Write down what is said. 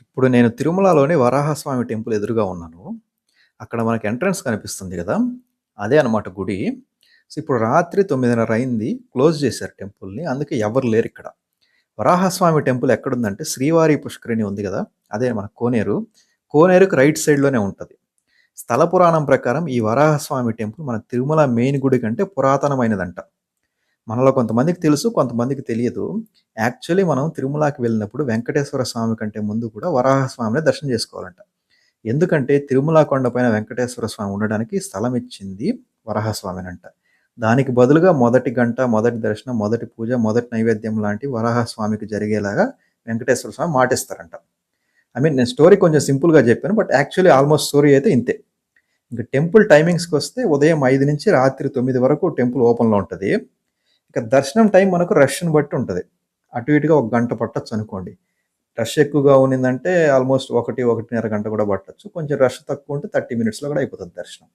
ఇప్పుడు నేను తిరుమలలోని వరాహస్వామి టెంపుల్ ఎదురుగా ఉన్నాను. అక్కడ మనకి ఎంట్రన్స్ కనిపిస్తుంది కదా అదే అనమాట గుడి. సో, ఇప్పుడు రాత్రి 9:30 అయింది. క్లోజ్ చేశారు టెంపుల్‌ని. అందుకే ఎవరు లేరు ఇక్కడ వరాహస్వామి టెంపుల్ ఎక్కడుందంటే శ్రీవారి పుష్కరిణి ఉంది కదా అదే మన కోనేరు. కోనేరుకు రైట్ సైడ్‌లోనే ఉంటుంది స్థల పురాణం ప్రకారం ఈ వరాహస్వామి టెంపుల్ మన తిరుమల మెయిన్ గుడి కంటే పురాతనమైనదంట. మనలో కొంతమందికి తెలుసు, కొంతమందికి తెలియదు. యాక్చువల్లీ మనం తిరుమలకి వెళ్ళినప్పుడు వెంకటేశ్వర స్వామి కంటే ముందు కూడా వరాహస్వామిని దర్శనం చేసుకోవాలంట. ఎందుకంటే తిరుమల కొండపైన వెంకటేశ్వర స్వామి ఉండడానికి స్థలం ఇచ్చింది వరాహస్వామినంట. దానికి బదులుగా మొదటి గంట, మొదటి దర్శనం, మొదటి పూజ, మొదటి నైవేద్యం లాంటి వరాహస్వామికి జరిగేలాగా వెంకటేశ్వర స్వామి మాటిస్తారంట. ఐ మీన్ నేను స్టోరీ కొంచెం సింపుల్‌గా చెప్పాను. బట్ యాక్చువల్లీ ఆల్మోస్ట్ స్టోరీ అయితే ఇంతే. ఇంక టెంపుల్ టైమింగ్స్కి వస్తే ఉదయం ఐదు నుంచి రాత్రి తొమ్మిది వరకు టెంపుల్ ఓపెన్‌లో ఉంటుంది ఇక దర్శనం టైం మనకు రష్‌ని బట్టి ఉంటుంది అటు ఇటుగా ఒక గంట పట్టొచ్చు అనుకోండి. రష్ ఎక్కువగా ఉన్నిందంటే ఆల్మోస్ట్ 1, 1:30 గంట కూడా పట్టొచ్చు. కొంచెం రష్ తక్కువ ఉంటే 30 మినిట్స్‌లో కూడా అయిపోతుంది దర్శనం.